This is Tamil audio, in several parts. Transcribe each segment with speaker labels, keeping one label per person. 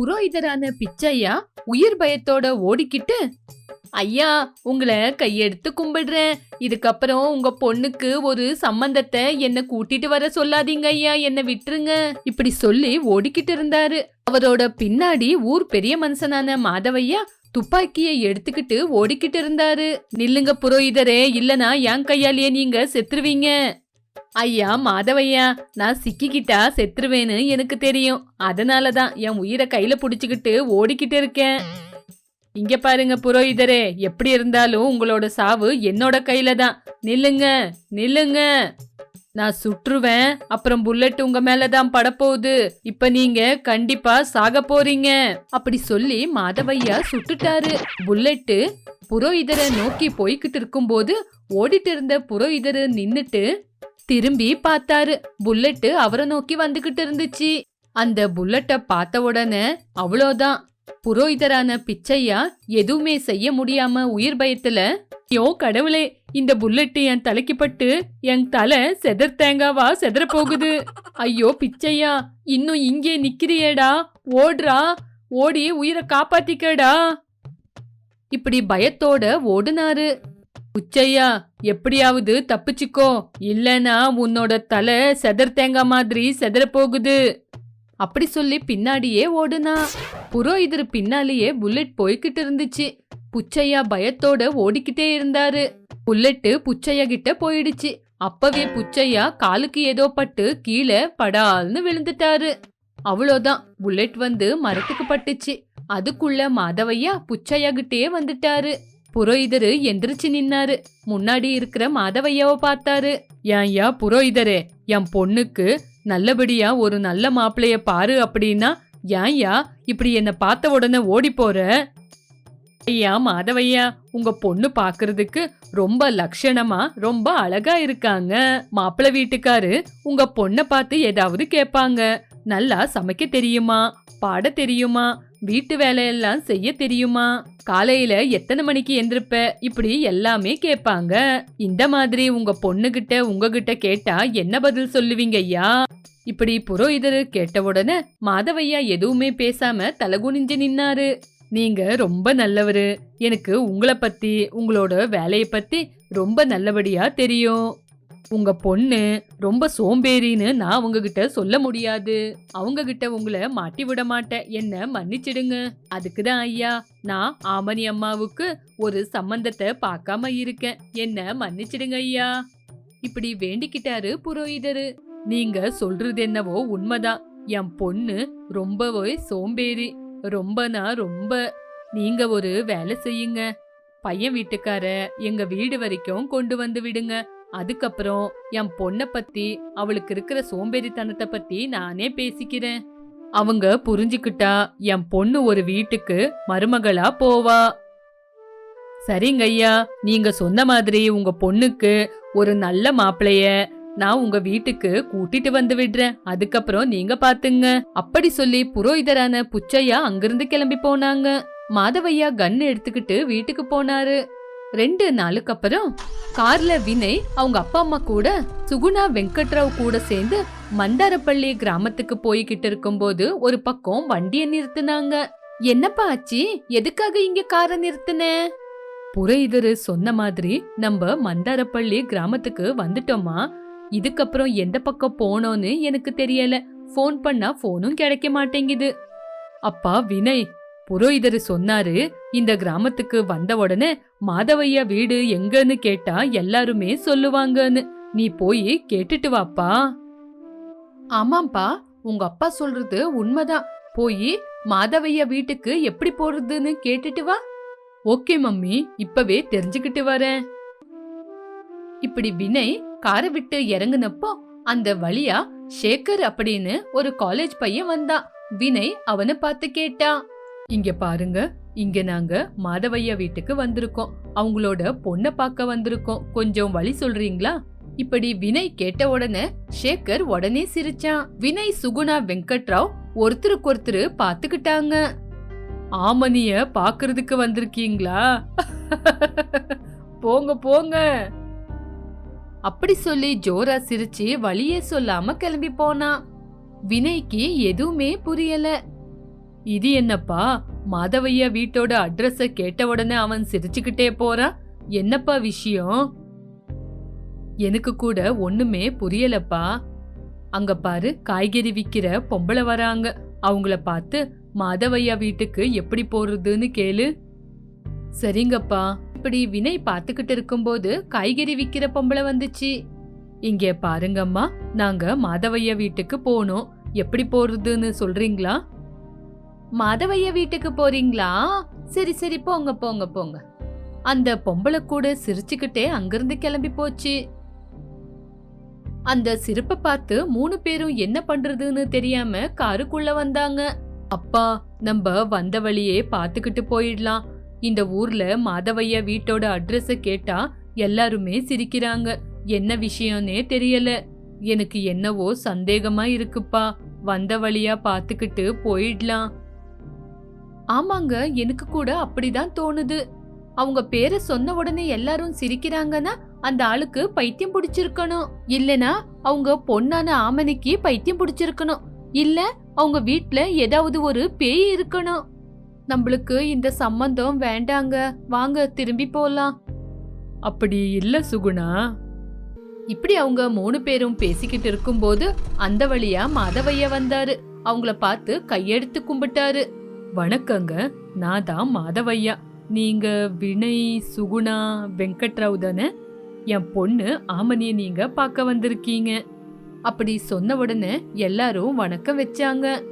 Speaker 1: புரோகிதரான பிச்சையா உயிர் பயத்தோட ஓடிக்கிட்டு ஐயா உங்களை கையெடுத்து கும்பிடுறேன். இதுக்கப்புறம் உங்க பொண்ணுக்கு ஒரு சம்பந்தத்தை என்ன கூட்டிட்டு வர சொல்லாதீங்க ஐயா. என்ன விட்டுருங்க. இப்படி சொல்லி ஓடிக்கிட்டு இருந்தாரு. அவரோட பின்னாடி ஊர் பெரிய மனுஷனான மாதவையா துப்பாக்கியை எடுத்துக்கிட்டு ஓடிக்கிட்டு இருந்தாரு. நில்லுங்க புரோகிதரே இல்லனா என் கையாலேயே நீங்க செத்துருவீங்க. ஐயா மாதவையா நான் சிக்கிக்கிட்டா செத்துருவேன்னு எனக்கு தெரியும். அதனால தான் என் உயிரை கையில புடிச்சுக்கிட்டு ஓடிக்கிட்டு இருக்கேன். இங்க பாருங்க புரோகிதரே எப்படி இருந்தாலும் உங்களோட சாவு என்னோட கையில தான் நில்லுங்க நில்லுங்க. நான் சுற்றுவேன் அப்புறம் புல்லட் உங்க மேலதான் படப்போகுது. இப்ப நீங்க கண்டிப்பா சாக போறீங்க. அப்படி சொல்லி மாதவையா சுட்டுட்டாரு. புல்லட்டு புரோகிதரை நோக்கி போய்கிட்டு இருக்கும்போது ஓடிட்டு இருந்த புரோகிதரு நின்னுட்டு திரும்பி பார்த்தாரு. புல்லட்டு அவரை நோக்கி வந்துகிட்டு இருந்துச்சு. அந்த புல்லட்டை பார்த்த உடனே அவ்வளோதான். புரோகிதரான பிச்சையா எதுவுமே செய்ய முடியாம உயிர் பயத்துல யோ கடவுளே இந்த புல்லட்டு என் தலைக்குப்பட்டு என் தலை செதர் தேங்காவா செதற போகுது. ஐயோ பிச்சையா இன்னும் இங்கே நிக்கிறியேடா ஓடுறா ஓடி உயிரை காப்பாத்திக்கடா. இப்படி பயத்தோட ஓடுனாரு. உச்சையா எப்படியாவது தப்பிச்சுக்கோ. இல்லனா உன்னோட தலை செதர் தேங்காய் மாதிரி செதற போகுது. அப்படி சொல்லி பின்னாடியே ஓடுனா. புரோஹிதர் பின்னாலேயே புல்லட் போய்கிட்டு இருந்துச்சு. புச்சையா பயத்தோட ஓடிக்கிட்டே இருந்தாரு. புல்லட்டு புச்சையா கிட்ட போயிடுச்சு. அப்பவே புச்சையா காலுக்கு ஏதோ பட்டு கீழே படால்னு விழுந்துட்டாரு. அவ்வளோதான். புல்லட் வந்து மரத்துக்கு பட்டுச்சு. அதுக்குள்ள மாதவையா புச்சையா கிட்டே வந்துட்டாரு. புரோகிதரு எந்திரிச்சு நின்னாரு. முன்னாடி இருக்கிற மாதவையாவை பார்த்தாரு. ஏன்யா புரோகிதரே என் பொண்ணுக்கு நல்லபடியா ஒரு நல்ல மாப்பிளைய பாரு அப்படின்னா ஏன்யா இப்படி என்ன பார்த்த உடனே ஓடி போற? ஐயா மாதவையா உங்க பொண்ணு பாக்குறதுக்கு ரொம்ப லட்சணமா ரொம்ப அழகா இருக்காங்க. மாப்பிள்ளை வீட்டுக்காரு உங்க பொண்ணை பார்த்து ஏதாவது கேட்பாங்க. நல்லா சமைக்க தெரியுமா? பாட தெரியுமா? வீட்டு வேலையெல்லாம் செய்ய தெரியுமா? காலையில எத்தனை மணிக்கு எந்திருப்ப? இப்படி எல்லாமே கேட்பாங்க. இந்த மாதிரி உங்க பொண்ணுகிட்ட உங்ககிட்ட கேட்டா என்ன பதில் சொல்லுவீங்க ஐயா? இப்படி புரோகிதரு கேட்ட உடனே மாதவையா எதுவுமே பேசாம தலகுனிஞ்சு நின்னாரு. நீங்க ரொம்ப நல்லவரு. எனக்கு உங்களை பத்தி உங்களோட வேலையை பத்தி ரொம்ப நல்லபடியா தெரியும். உங்க பொண்ணு ரொம்ப சோம்பேறின்னு நான் உங்ககிட்ட சொல்ல முடியாது. அவங்க கிட்ட உங்களை மாட்டி விட மாட்டேன். என்ன மன்னிச்சிடுங்க. அதுக்குதான் ஐயா நான் ஆமணி அம்மாவுக்கு ஒரு சம்பந்தத்தை பார்க்காம இருக்கேன். என்ன மன்னிச்சிடுங்க ஐயா. இப்படி வேண்டிக்கிட்டாரு புரோகிதரு. நீங்க சொல்றது என்னவோ உண்மைதான். என் பொண்ணு ரொம்பவே சோம்பேறி. ரொம்பனா ரொம்ப நீங்க ஒரு வேலை செய்யுங்க. பையன் வீட்டுக்கார எங்க வீடு வரைக்கும் கொண்டு வந்து விடுங்க. அதுக்கப்புறம் என் பொண்ணை பத்தி அவளுக்கு இருக்கிற சோம்பேறித்தனத்தை பத்தி நானே பேசிக்கிறேன். அவங்க புரிஞ்சுக்கிட்டா என் பொண்ணு ஒரு வீட்டுக்கு மருமகளா போவா. சரிங்க ஐயா நீங்க சொன்ன மாதிரி உங்க பொண்ணுக்கு ஒரு நல்ல மாப்பிளைய நான் உங்க வீட்டுக்கு கூட்டிட்டு வந்து விடுறேன். அதுக்கப்புறம் நீங்க பாத்துங்க. அப்படி சொல்லி புரோகிதரான புச்சையா அங்கிருந்து கிளம்பி போனாங்க. மாதவையா கன் எடுத்துக்கிட்டு வீட்டுக்கு போனாரு. ரெண்டு நாளுக்கு அப்புறம் கார்ல வினய் அவங்க அப்பா அம்மா கூட சுகுணா வெங்கட்ராவ் கூட சேர்ந்து மந்தாரப்பள்ளி கிராமத்துக்கு போய்கிட்டு இருக்கும்போது ஒரு பக்கம் வண்டியை நிறுத்தினாங்க. என்னப்பா ஆச்சி? எதுக்காக இங்க காரை நிறுத்தின? புரையிதரு. சொன்ன மாதிரி நம்ம மந்தாரப்பள்ளி கிராமத்துக்கு வந்துட்டோமா? இதுக்கப்புறம் எந்த பக்கம் போனோன்னு எனக்கு தெரியல. ஃபோன் பண்ணா ஃபோனும் கிடைக்க மாட்டேங்குது. அப்பா வினய் புரோகிதர் சொன்னாரு இந்த கிராமத்துக்கு வந்த உடனே மாதவையா வீடு எங்கன்னு கேட்டா எல்லாருமே சொல்லுவாங்கன்னு. நீ போய் கேட்டுட்டு வாப்பா. ஆமாம்பா உங்க அப்பா சொல்றது உண்மைதான். போய் மாதவையா வீட்டுக்கு எப்படி போறதுன்னு கேட்டுட்டு வா. ஓகே மம்மி இப்பவே தெரிஞ்சுக்கிட்டு வரேன். இப்படி வினய் காரை விட்டு இறங்குனப்போ அந்த வழியா ஷேகர் அப்படின்னு ஒரு காலேஜ் பையன் வந்தான். வினய் அவனை பார்த்து கேட்டான் இங்க பாருங்க இங்க நாங்க மாதவையா வீட்டுக்கு வந்திருக்கோம். அவங்களோட பொண்ணை பார்க்க வந்திருக்கோம். கொஞ்சம் வழி சொல்றீங்களா? இப்படி வினய் கேட்ட உடனே ஷேகர் உடனே சிரிச்சான். வினய் சுகுணா வெங்கட்ராவ் ஒருத்தருக்கு ஒருத்தர் பாத்துக்கிட்டாங்க ஆமனிய பாக்குறதுக்கு வந்திருக்கீங்களா? போங்க போங்க. அப்படி சொல்லி ஜோரா சிரிச்சு வழியே சொல்லாம கிளம்பி போனான் வினய்க்கு எதுவுமே புரியல. இது என்னப்பா? மாதவையா வீட்டோட அட்ரஸ கேட்ட உடனே அவன் சிரிச்சுக்கிட்டே போறான் என்னப்பா விஷயம்? எனக்கு கூட ஒண்ணுமே புரியலப்பா. அங்க பாரு காய்கறி விக்கிற பொம்பளை வராங்க. அவங்கள பார்த்து மாதவையா வீட்டுக்கு எப்படி போறதுன்னு கேளு. சரிங்கப்பா. இப்படி வினை பார்த்துக்கிட்டு இருக்கும்போது காய்கறி விக்கிற பொம்பளை வந்துச்சு. இங்கே பாருங்கம்மா நாங்க மாதவையா வீட்டுக்கு போனோம். எப்படி போறதுன்னு சொல்றீங்களா? மாதவைய வீட்டுக்கு போறீங்களா? சரி சரி போங்க போங்க போங்க. அந்த பொம்பளை கூட சிரிச்சுக்கிட்டே அங்கிருந்து கிளம்பி போச்சு. அந்த சிரிப்பை பார்த்து மூணு பேரும் என்ன பண்றதுன்னு தெரியாம காருக்குள்ள வந்தாங்க. அப்பா நம்ம வந்த வழியே பார்த்துக்கிட்டு போயிடலாம். இந்த ஊர்ல மாதவையா வீட்டோட அட்ரஸ கேட்டா எல்லாருமே சிரிக்கிறாங்க. என்ன விஷயம்னே தெரியல. எனக்கு என்னவோ சந்தேகமா இருக்குப்பா. வந்த வழியா பார்த்துக்கிட்டு போயிடலாம். ஆமாங்க எனக்கு கூட அப்படிதான் தோணுது. அவங்க பேரை சொன்ன உடனே எல்லாரும் சிரிக்கிறாங்கன்னா அந்த ஆளுக்கு பைத்தியம் பிடிச்சிருக்கணும். இல்லனா அவங்க பொண்ணான ஆமணிக்கு பைத்தியம் பிடிச்சிருக்கணும். இல்ல அவங்க வீட்ல ஏதாவது ஒரு பேய் இருக்கணும். நம்மளுக்கு இந்த சம்பந்தம் வேண்டாங்க. வாங்க திரும்பி போலாம். அப்படி இல்ல சுகுணா. இப்படி அவங்க மூணு பேரும் பேசிக்கிட்டு இருக்கும்போது அந்த வழியா மாதவையா வந்தாரு. அவங்கள பார்த்து கையெடுத்து கும்பிட்டாரு. வணக்கங்க. நான் தான் மாதவையா. நீங்க வினய் சுகுணா வெங்கட்ராவ் தானே? என் பொண்ணு ஆமனிய நீங்க பார்க்க வந்திருக்கீங்க. அப்படி சொன்ன உடனே எல்லாரும் வணக்கம் வச்சாங்க.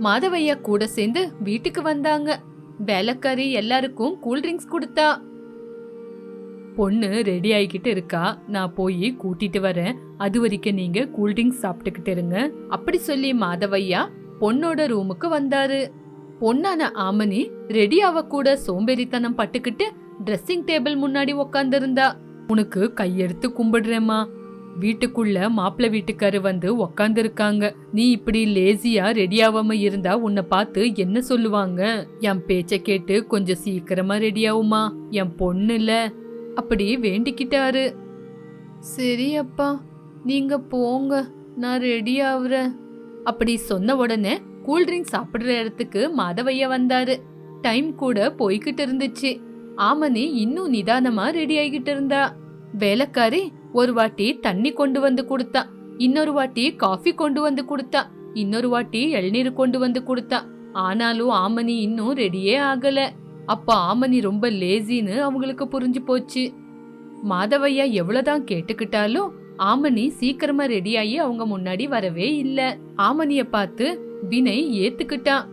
Speaker 1: மாதவையா கூட சேர்ந்து வீட்டுக்கு வந்தாங்க. வேலைக்காரி எல்லாருக்கும் கூல்ட்ரிங்க்ஸ் கொடுத்தா. பொண்ணு ரெடி ஆகிக்கிட்டு இருக்கா. நான் போய் கூட்டிட்டு வரேன். அது வரைக்கும் நீங்க கூல்ட்ரிங்க்ஸ் சாப்பிட்டுக்கிட்டு இருங்க. அப்படி சொல்லி மாதவையா பொண்ணோட ரூமுக்கு வந்தாரு. பொண்ணான ஆமனி ரெடி கூட சோம்பேறித்தனம் பட்டுக்கிட்டு ட்ரெஸ்ஸிங் டேபிள் முன்னாடி உக்காந்துருந்தா. உனக்கு கையெடுத்து கும்பிடுறேம்மா. வீட்டுக்குள்ள மாப்பிள்ள வீட்டுக்காரு வந்து உக்காந்துருக்காங்க. நீ இப்படி லேசியா ரெடி ஆகாம இருந்தா உன்னை பார்த்து என்ன சொல்லுவாங்க? என் பேச்ச கேட்டு கொஞ்சம் சீக்கிரமா ரெடி ஆகுமா என் பொண்ணுல அப்படி வேண்டிக்கிட்டாரு. சரி அப்பா நீங்க போங்க. நான் ரெடி ஆகுறேன் அப்படி சொன்ன உடனே கூல்ட்ரிங்க் சாப்பிடுற இடத்துக்கு மாதவையா வந்தாரு. டைம் கூட போய்கிட்டு இருந்துச்சு. ஆமனி இன்னும் நிதானமா ரெடி ஆகிட்டு இருந்தா. வேலைக்காரி ஒரு வாட்டி தண்ணி கொண்டு வந்து கொடுத்தா. இன்னொரு வாட்டி காஃபி கொண்டு வந்து கொடுத்தா. இன்னொரு வாட்டி இளநீர் கொண்டு வந்து கொடுத்தா. ஆனாலும் ஆமனி இன்னும் ரெடியே ஆகல. அப்ப ஆமனி ரொம்ப லேசின்னு அவங்களுக்கு புரிஞ்சு போச்சு. மாதவையா எவ்வளவுதான் கேட்டுக்கிட்டாலும் ஆமனி சீக்கிரமா ரெடியாகி அவங்க முன்னாடி வரவே இல்ல. ஆமனிய பார்த்து வினய் ஏத்துக்கிட்டான்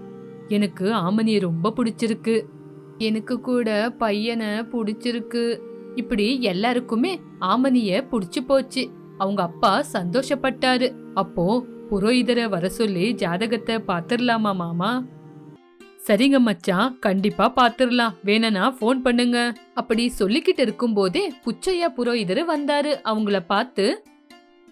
Speaker 1: எனக்கு ஆமனிய ரொம்ப பிடிச்சிருக்கு. எனக்கு கூட பையனை பிடிச்சிருக்கு. இப்படி எல்லாருக்குமே ஆமனிய பிடிச்சு போச்சு. அவங்க அப்பா சந்தோஷப்பட்டாரு. அப்போ புரோகிதரை வர சொல்லி ஜாதகத்தை பாத்துரலாமா மாமா? சரிங்க மச்சான். கண்டிப்பா பாத்துரலாம் வேணனா ஃபோன் பண்ணுங்க. அப்படி சொல்லிக்கிட்டு இருக்கும்போதே புச்சையா புரோகிதர் வந்தாரு. அவங்கள பார்த்து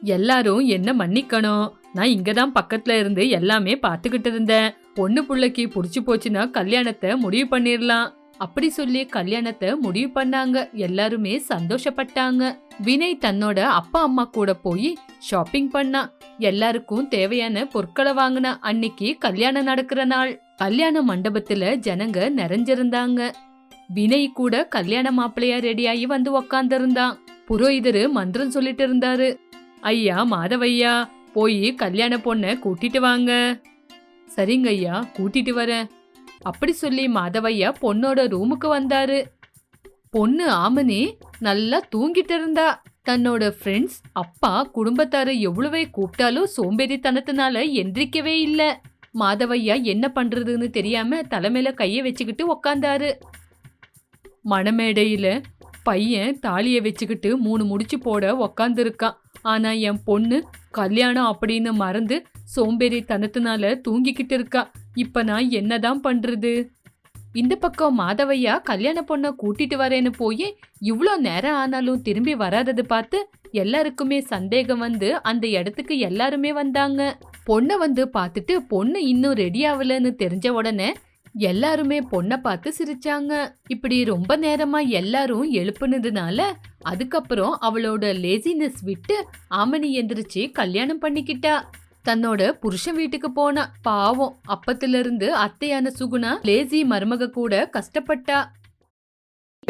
Speaker 1: எல்லாரும் என்ன மன்னிக்கணும்? நான் இங்க தான் பக்கத்துல இருந்து எல்லாமே பார்த்துக்கிட்டு இருந்தேன். பொண்ணு புள்ளைக்கு புடிச்சு போச்சுன்னா கல்யாணத்தை முடிவு பண்ணிரலாம். அப்படி சொல்லி கல்யாணத்தை முடிவு பண்ணாங்க. எல்லாருமே சந்தோஷப்பட்டாங்க. வினய் தன்னோட அப்பா அம்மா கூட போய் ஷாப்பிங் பண்ணா. எல்லாருக்கும் தேவையான பொருட்களை வாங்கினா அன்னைக்கு கல்யாணம் நடக்கிற நாள். கல்யாண மண்டபத்துல ஜனங்க நிறைஞ்சிருந்தாங்க. வினய் கூட கல்யாண மாப்பிள்ளையா ரெடியாகி வந்து உக்காந்துருந்தான். புரோகிதரு மந்திரம் சொல்லிட்டு இருந்தாரு. ஐயா மாதவையா போய் கல்யாண பொண்ணை கூட்டிட்டு வாங்க. சரிங்க ஐயா கூட்டிட்டு வரேன். அப்படி சொல்லி மாதவையா பொண்ணோட ரூமுக்கு வந்தாரு. பொண்ணு ஆமனி நல்லா தூங்கிட்டு இருந்தா. தன்னோட ஃப்ரெண்ட்ஸ் அப்பா குடும்பத்தார எவ்வளவே கூப்பிட்டாலும் சோம்பேறித்தனத்தினால எந்திரிக்கவே இல்ல. மாதவையா என்ன பண்றதுன்னு தெரியாம தலைமையில கைய வச்சுக்கிட்டு உக்காந்தாரு. மணமேடையில பையன் தாலியை வச்சுக்கிட்டு மூணு முடிச்சு போட உக்காந்துருக்கான். ஆனா என் பொண்ணு கல்யாணம் அப்படின்னு மறந்து சோம்பேறித்தனத்தினால தூங்கிக்கிட்டு இருக்கா. இப்ப நான் என்னதான் பண்றது? இந்த பக்கம் மாதவையா கல்யாண பொண்ணை கூட்டிட்டு வரேன்னு போய் இவ்வளோ நேரம் ஆனாலும் திரும்பி வராதது பார்த்து எல்லாருக்குமே சந்தேகம் வந்து அந்த இடத்துக்கு எல்லாருமே வந்தாங்க. பொண்ணை வந்து பார்த்துட்டு பொண்ணு இன்னும் ரெடி ஆகலன்னு தெரிஞ்ச உடனே எல்லாருமே பொண்ணை பார்த்து சிரிச்சாங்க. இப்படி ரொம்ப நேரமா எல்லாரும் எழுப்புனதுனால அதுக்கப்புறம் அவளோட லேசினஸ் விட்டு ஆமணி எந்திரிச்சு கல்யாணம் பண்ணிக்கிட்டா. தன்னோட புருஷன் வீட்டுக்கு போனா பாவம். அப்பத்துல இருந்து அத்தையான சுகுணா லேசி மருமக கூட கஷ்டப்பட்டா.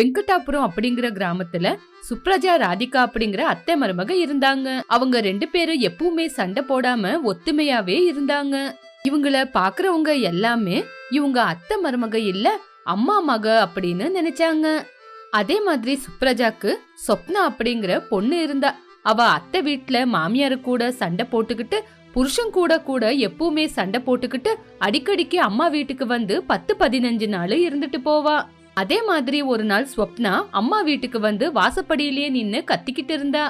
Speaker 1: வெங்கடாபுரம் அப்படிங்கிற கிராமத்துல சுப்ரஜா ராதிகா அப்படிங்கிற அத்தை மருமக இருந்தாங்க. அவங்க ரெண்டு பேரும் எப்பவுமே சண்டை போடாம ஒத்துமையாவே இருந்தாங்க. இவங்கள பாக்குறவங்க எல்லாமே இவங்க அத்தை மருமக இல்ல அம்மா மக அப்படின்னு நினைச்சாங்க. அதே மாதிரி சுப்ரஜாக்கு சொப்னா அப்படிங்கிற பொண்ணு இருந்தா அவ அத்தை வீட்டுல மாமியாரு கூட சண்டை போட்டுக்கிட்டு புருஷன் கூட கூட எப்பவுமே சண்டை போட்டுக்கிட்டு அடிக்கடிக்கு அம்மா வீட்டுக்கு வந்து பத்து பதினஞ்சு நாள் இருந்துட்டு போவா. அதே மாதிரி ஒரு நாள் ஸ்வப்னா அம்மா வீட்டுக்கு வந்து வாசப்படியிலேயே நின்னு கத்திக்கிட்டு இருந்தா.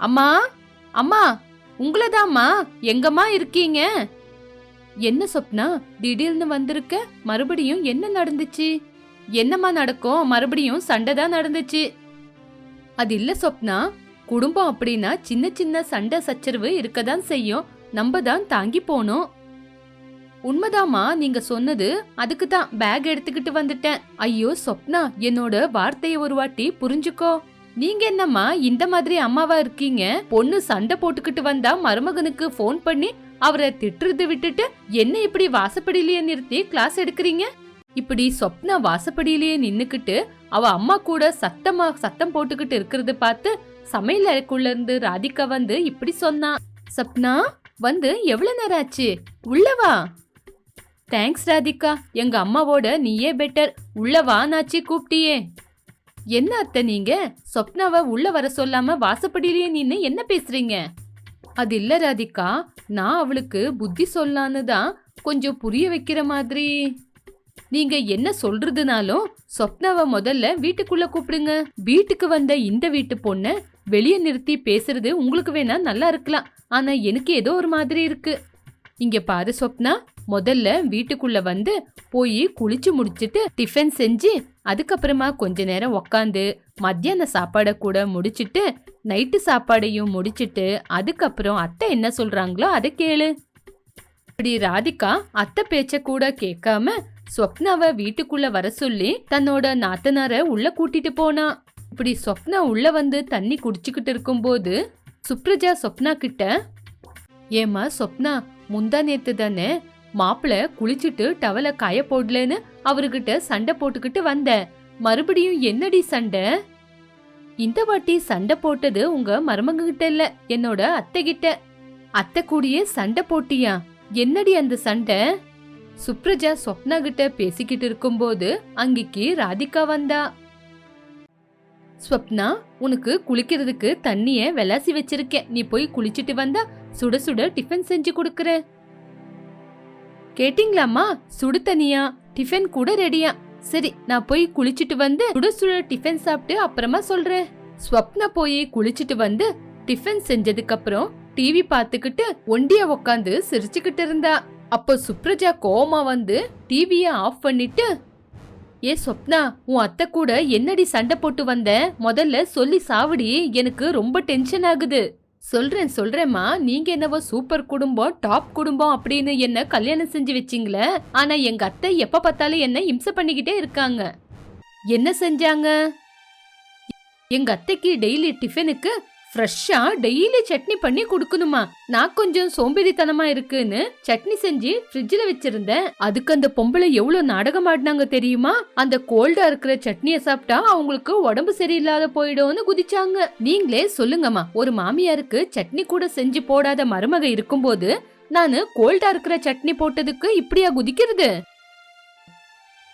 Speaker 1: அம்மா அம்மா உங்களதாம்மா எங்கம்மா இருக்கீங்க? என்ன சொப்னா திடீர்னு வந்திருக்க மறுபடியும் என்ன நடந்துச்சு? என்னம்மா நடக்கும் மறுபடியும் சண்டை தான் நடந்துச்சு. அது இல்ல சொப்னா குடும்பம் அப்படின்னா சின்ன சின்ன சண்டை சச்சரவு இருக்கதான் செய்யும். நம்ம தான் தாங்கி போனோம் உண்மைதாம்மா நீங்க சொன்னது அதுக்கு தான் பேக் எடுத்துக்கிட்டு வந்துட்டேன். ஐயோ சொப்னா என்னோட வார்த்தையை ஒரு வாட்டி புரிஞ்சுக்கோ. நீங்க என்னம்மா இந்த மாதிரி அம்மாவா இருக்கீங்க? பொண்ணு சண்டை போட்டுக்கிட்டு வந்தா மருமகனுக்கு ஃபோன் பண்ணி அவரை திட்டுறது விட்டுட்டு என்ன இப்படி வாசப்படியிலேயே நிறுத்தி கிளாஸ் எடுக்கிறீங்க? இப்படி சொப்னா வாசப்படியிலேயே நின்னுக்கிட்டு அவ அம்மா கூட சத்தமா சத்தம் போட்டுக்கிட்டு இருக்கிறது பார்த்து சமையல் அறைக்குள்ள இருந்து ராதிகா வந்து இப்படி சொன்னா. சப்னா வந்து எவ்வளவு நேரம் ஆச்சு? உள்ளவா தேங்க்ஸ் ராதிகா. எங்க அம்மாவோட நீயே பெட்டர் உள்ளவா நாச்சி கூப்பிட்டியே. என்ன அத்தை நீங்க? சொப்னாவை உள்ள வர சொல்லாம வாசப்படியிலேயே நின்னு என்ன பேசுறீங்க? அது இல்ல ராதிகா நான் அவளுக்கு புத்தி சொல்லான்னு தான் கொஞ்சம் புரிய வைக்கிற மாதிரி. நீங்க என்ன சொல்றதுனாலும் சொப்னாவை முதல்ல வீட்டுக்குள்ள கூப்பிடுங்க. வீட்டுக்கு வந்த இந்த வீட்டு பொண்ணை வெளியே நிறுத்தி பேசுறது உங்களுக்கு வேணா நல்லா இருக்கலாம். ஆனா எனக்கு ஏதோ ஒரு மாதிரி இருக்கு. இங்க பாரு சொப்னா முதல்ல வீட்டுக்குள்ள வந்து போய் குளிச்சு முடிச்சிட்டு டிஃபன் செஞ்சு அதுக்கப்புறமா கொஞ்ச நேரம் உக்காந்து மத்தியான சாப்பாடை கூட முடிச்சிட்டு நைட்டு சாப்பாடையும் முடிச்சிட்டு அதுக்கப்புறம் அத்தை என்ன சொல்றாங்களோ அதை கேளு. இப்படி ராதிகா அத்தை பேச்ச கூட கேட்காம ஸ்வப்னாவை வீட்டுக்குள்ள வர சொல்லி தன்னோட நாத்தனார உள்ள கூட்டிட்டு போனா. இப்படி ஸ்வப்னா உள்ள வந்து தண்ணி குடிச்சுக்கிட்டு இருக்கும்போது சுப்ரஜா சொப்னா கிட்ட ஏமா சொப்னா முந்தா நேத்து தானே மாப்பிள குளிச்சுட்டு டவல காய போடலன்னு அவர்கிட்ட சண்டை போட்டுக்கிட்டு வந்தேன் மறுபடியும் என்னடி சண்டை? இந்த வாட்டி சண்டை போட்டது உங்க மருமங்க கிட்ட இல்ல என்னோட அத்தை கிட்ட அத்தை கூடயே சண்டை போட்டியா? என்னடி அந்த சண்டை? சுப்ரஜா சொப்னா கிட்ட பேசிக்கிட்டு இருக்கும்போது அங்கிக்கு ராதிகா வந்தா. ஸ்வப்னா உனக்கு குளிக்கிறதுக்கு தண்ணிய விளாசி வச்சிருக்கேன். நீ போய் குளிச்சிட்டு வந்தா சுட சுட டிஃபன் செஞ்சு கொடுக்குறேன். கேட்டிங்களாம்மா? சுடு தனியா டிஃபன் கூட ரெடியா. சரி நான் போய் குளிச்சிட்டு வந்து சுட சுட டிஃபன் சாப்பிட்டு அப்புறமா சொல்றேன். ஸ்வப்னா போய் குளிச்சிட்டு வந்து டிஃபன் செஞ்சதுக்கு அப்புறம் டிவி பார்த்துக்கிட்டு ஒண்டிய உக்காந்து சிரிச்சுக்கிட்டு இருந்தா. அப்போ சுப்ரஜா கோமா வந்து டிவிய ஆஃப் பண்ணிட்டு ஏ சொப்னா உன் அத்தை கூட என்னடி சண்டை போட்டு வந்த? முதல்ல சொல்லி சாவடி எனக்கு ரொம்ப டென்ஷன் ஆகுது. சொல்றேன் சொல்றேம்மா. நீங்க என்னவோ சூப்பர் குடும்பம் டாப் குடும்பம் அப்படின்னு என்ன கல்யாணம் செஞ்சு வச்சிங்களே? ஆனா எங்க அத்தை எப்ப பார்த்தாலும் என்ன இம்சை பண்ணிக்கிட்டே இருக்காங்க. என்ன செஞ்சாங்க? எங்க அத்தைக்கு டெய்லி டிஃபனுக்கு ஃப்ரெஷ்ஷா டெய்லி சட்னி பண்ணி கொடுக்கணுமா? நான் கொஞ்சம் சோம்பேறித்தனமா இருக்குன்னு சட்னி செஞ்சு ஃப்ரிட்ஜில் வச்சிருந்தேன். அதுக்கு அந்த பொம்பளை எவ்வளவு நாடகம் ஆடினாங்க தெரியுமா? அந்த கோல்டா இருக்கிற சட்னியை சாப்பிட்டா அவங்களுக்கு உடம்பு சரியில்லாத போயிடும்னு குதிச்சாங்க. நீங்களே சொல்லுங்கம்மா. ஒரு மாமியாருக்கு சட்னி கூட செஞ்சு போடாத மருமக இருக்கும்போது நானு கோல்டா இருக்கிற சட்னி போட்டதுக்கு இப்படியா குதிக்கிறது?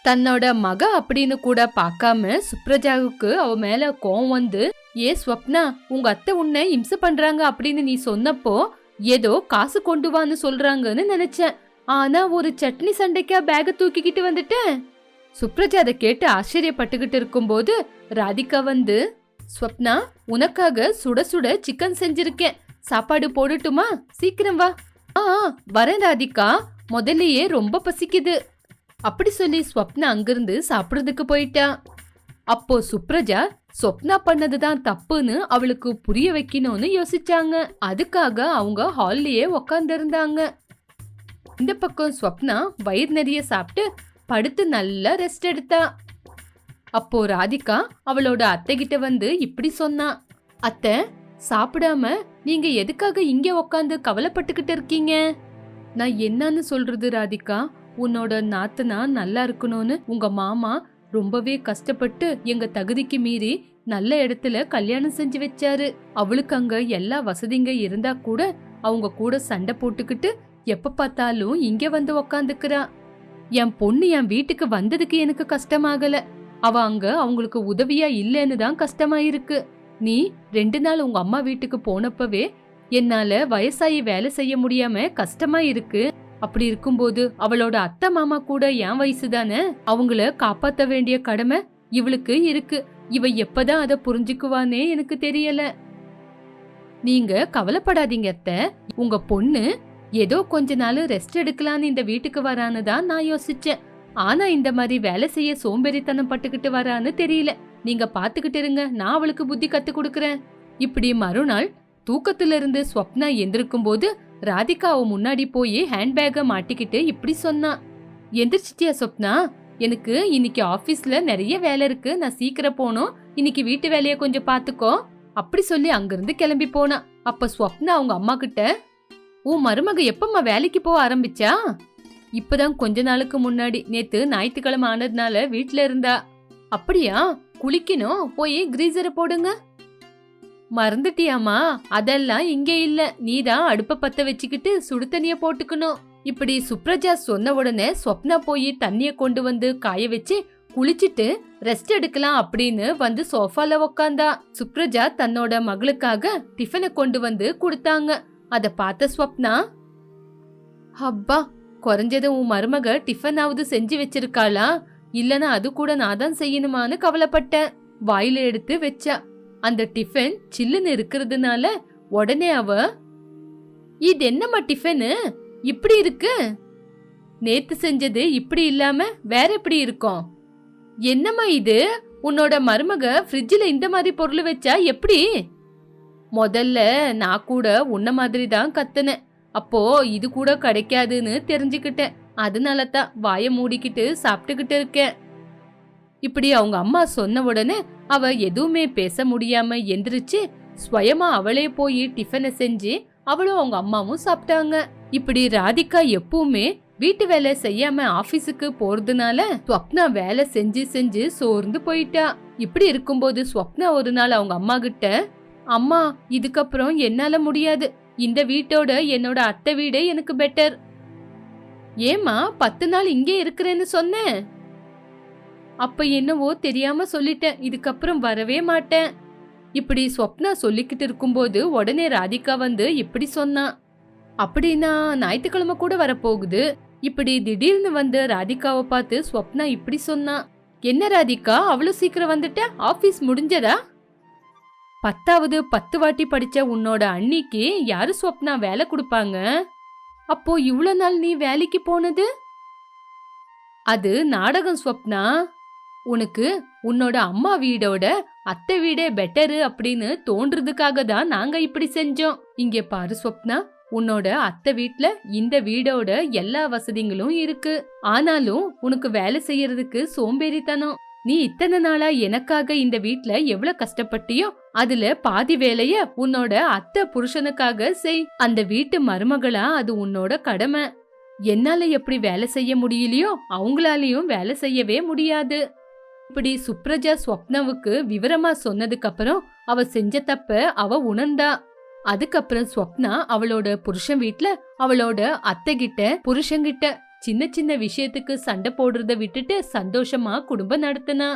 Speaker 1: தன்னோட மக அப்படின்னு கூட பார்க்காம சுப்ரஜாவுக்கு அவ மேல கோவம் வந்து ஏ ஸ்வப்னா உங்க அத்தை உன்னை இம்ச பண்றாங்க அப்படின்னு நீ சொன்னப்போ ஏதோ காசு கொண்டு வான்னு சொல்றாங்கன்னு நினைச்சேன். ஆனா ஒரு சட்னி சண்டைக்கா பேக தூக்கிக்கிட்டு வந்துட்டேன். சுப்ரஜா அதை கேட்டு ஆச்சரியப்பட்டுக்கிட்டு இருக்கும்போது ராதிகா வந்து ஸ்வப்னா உனக்காக சுட சுட சிக்கன் செஞ்சிருக்கேன். சாப்பாடு போடட்டுமா? சீக்கிரம் வா. ஆ ஆ, வரேன் ராதிகா. முதல்லயே ரொம்ப பசிக்குது. அப்படி சொல்லி ஸ்வப்னா அங்கிருந்து சாப்பிடுறதுக்கு போயிட்டா. அப்போ சுப்ரஜா சொப்னா பண்ணதுதான் தப்புன்னு அவளுக்கு புரிய வைக்கணும்னு யோசிச்சாங்க. அதுக்காக அவங்க ஹால்லயே உக்காந்து இருந்தாங்க இந்த பக்கம் ஸ்வப்னா வயிறு நிறைய சாப்பிட்டு படுத்து நல்லா ரெஸ்ட் எடுத்தா. அப்போ ராதிகா அவளோட அத்தை கிட்ட வந்து இப்படி சொன்னா அத்தை சாப்பிடாம நீங்க எதுக்காக இங்க உக்காந்து கவலைப்பட்டுக்கிட்டு இருக்கீங்க? நான் என்னன்னு சொல்றது ராதிகா? உன்னோட நாத்தனா நல்லா இருக்கணும்னு உங்க மாமா ரொம்பவே கஷ்டப்பட்டு எங்க தகுதிக்கு மீறி நல்ல இடத்துல கல்யாணம் செஞ்சு வச்சாரு. அவளுக்கு அங்க எல்லா வசதிங்க இருந்தா கூட அவங்க கூட சண்டை போட்டுக்கிட்டு எப்ப பார்த்தாலும் இங்க வந்து உக்காந்துக்கிறா. என் பொண்ணு என் வீட்டுக்கு வந்ததுக்கு எனக்கு கஷ்டமாகல. அவ அங்க அவங்களுக்கு உதவியா இல்லைன்னு தான் கஷ்டமா இருக்கு நீ ரெண்டு நாள் உங்க அம்மா வீட்டுக்கு போனப்பவே என்னால வயசாயி வேலை செய்ய முடியாம கஷ்டமா இருக்கு அப்படி இருக்கும்போது அவளோட அத்தை மாமா கூட என் வயசு தானே அவங்கள காப்பாத்த வேண்டிய கடமை இவளுக்கு இருக்கு. இவ எப்பதான் அதை புரிஞ்சுக்குவானே எனக்கு தெரியல. நீங்க கவலைப்படாதீங்க அத்தை. உங்க பொண்ணு ஏதோ கொஞ்ச நாள் ரெஸ்ட் எடுக்கலான்னு இந்த வீட்டுக்கு வரான்னு தான் நான் யோசிச்சேன். ஆனா இந்த மாதிரி வேலை செய்ய சோம்பேறித்தனம் பட்டுக்கிட்டு வரான்னு தெரியல. நீங்க பாத்துக்கிட்டு இருங்க நான் அவளுக்கு புத்தி கத்து கொடுக்கறேன். இப்படி மறுநாள் தூக்கத்துல இருந்து ஸ்வப்னா எந்திருக்கும் போது ராதிகாவை முன்னாடி போய் ஹேண்ட்பேக்கை மாட்டிக்கிட்டு இப்படி சொன்னான் எந்திரிச்சிட்டியா சொப்னா? எனக்கு இன்னைக்கு ஆஃபீஸில் நிறைய வேலை இருக்கு. நான் சீக்கிரம் போகணும் இன்னைக்கு வீட்டு வேலையை கொஞ்சம் பார்த்துக்கோ. அப்படி சொல்லி அங்கிருந்து கிளம்பி போனா. அப்ப ஸ்வப்னா அவங்க அம்மா கிட்ட உன் மருமக எப்பம்மா வேலைக்கு போக ஆரம்பிச்சா? இப்பதான் கொஞ்ச நாளுக்கு முன்னாடி. நேத்து ஞாயிற்றுக்கிழமை ஆனதுனால வீட்டுல இருந்தா. அப்படியா? குளிக்கணும். போய் கிரீசரை போடுங்க. மறந்துட்டியாமா அதெல்லாம் இங்கே இல்ல. நீதான் அடுப்ப பத்த வச்சுக்கிட்டு சுடு தண்ணிய போட்டுக்கணும். இப்படி சுப்ரஜா சொன்ன உடனே சொப்னா போய் தண்ணிய கொண்டு வந்து காய வச்சு குளிச்சிட்டு ரெஸ்ட் எடுக்கலாம் அப்படின்னு வந்து சோஃபால உக்காந்தா. சுப்ரஜா தன்னோட மகளுக்காக டிஃபனை கொண்டு வந்து கொடுத்தாங்க. அத பார்த்த ஸ்வப்னா அப்பா குறைஞ்சது உன் மருமக டிஃபனாவது செஞ்சு வச்சிருக்காளா? இல்லனா அது கூட நான் தான் செய்யணுமான்னு கவலைப்பட்டேன். வாயில எடுத்து வச்சா. அந்த டிஃபன் சில்லுன்னு இருக்கிறதுனால உடனே அவ இது என்னம்மா டிஃபனு இப்படி இருக்கு? நேத்து செஞ்சது இப்படி இல்லாம வேற எப்படி இருக்கும்? என்னம்மா இது? உன்னோட மருமக ஃப்ரிட்ஜில் இந்த மாதிரி பொருள் வச்சா எப்படி? முதல்ல நான் கூட உன்ன மாதிரி தான் கத்துனேன். அப்போ இது கூட கிடைக்காதுன்னு தெரிஞ்சுக்கிட்டேன். அதனால தான் வாயை மூடிக்கிட்டு சாப்பிட்டுக்கிட்டு இருக்கேன். இப்படி அவங்க அம்மா சொன்ன உடனே அவ எதுவுமே பேச முடியாம எந்திரிச்சு ஸ்வயமா அவளே போய் டிஃபனை செஞ்சு அவளும் அவங்க அம்மாவும் சாப்பிட்டாங்க. இப்படி ராதிகா எப்பவுமே வீட்டு வேலை செய்யாம ஆபீஸுக்கு போறதுனால ஸ்வப்னா வேலை செஞ்சு செஞ்சு சோர்ந்து போயிட்டா. இப்படி இருக்கும்போது ஸ்வப்னா ஒரு நாள் அவங்க அம்மா கிட்ட அம்மா இதுக்கப்புறம் என்னால முடியாது. இந்த வீட்டோட என்னோட அத்தை வீடே எனக்கு பெட்டர் ஏமா பத்து நாள் இங்கே இருக்கிறேன்னு சொன்னேன். அப்ப என்னவோ தெரியாம சொல்லிட்டேன். இதுக்கப்புறம் வரவே மாட்டேன். இப்படி ஸ்வப்னா சொல்லிக்கிட்டு இருக்கும்போது உடனே ராதிகா வந்து இப்படி சொன்னான் அப்படின்னா ஞாயிற்றுக்கிழமை கூட வரப்போகுது. இப்படி திடீர்னு வந்து ராதிகாவை பார்த்து ஸ்வப்னா இப்படி சொன்னான் என்ன ராதிகா அவ்வளோ சீக்கிரம் வந்துட்ட? ஆஃபீஸ் முடிஞ்சதா? பத்தாவது பத்து வாட்டி படித்த உன்னோட அண்ணிக்கு யாரு ஸ்வப்னா வேலை கொடுப்பாங்க? அப்போ இவ்வளோ நாள் நீ வேலைக்கு போனது? அது நாடகம் ஸ்வப்னா? உனக்கு உன்னோட அம்மா வீடோட அத்தை வீடே பெட்டரு அப்படின்னு தோன்றதுக்காக தான் நாங்க இப்படி செஞ்சோம். இங்க பாரு ஸ்வப்னா உன்னோட அத்தை வீட்ல இந்த வீடோட எல்லா வசதிகளும் இருக்கு. ஆனாலும் உனக்கு வேலை செய்யறதுக்கு சோம்பேறித்தனம். நீ இத்தனை நாளா எனக்காக இந்த வீட்ல எவ்வளவு கஷ்டப்பட்டியோ அதுல பாதி வேலைய உன்னோட அத்தை புருஷனுக்காக செய். அந்த வீட்டு மருமகளா அது உன்னோட கடமை. என்னால எப்படி வேலை செய்ய முடியலையோ அவங்களாலையும் வேலை செய்யவே முடியாது. இப்படி சுப்ரஜா ஸ்வப்னாவுக்கு விவரமா சொன்னதுக்கு அப்புறம் அவ செஞ்ச தப்ப அவ உணர்ந்தா. அதுக்கப்புறம் ஸ்வப்னா அவளோட புருஷன் வீட்ல அவளோட அத்தை கிட்ட புருஷங்கிட்ட சின்ன சின்ன விஷயத்துக்கு சண்டை போடுறத விட்டுட்டு சந்தோஷமா குடும்பம் நடத்தினா.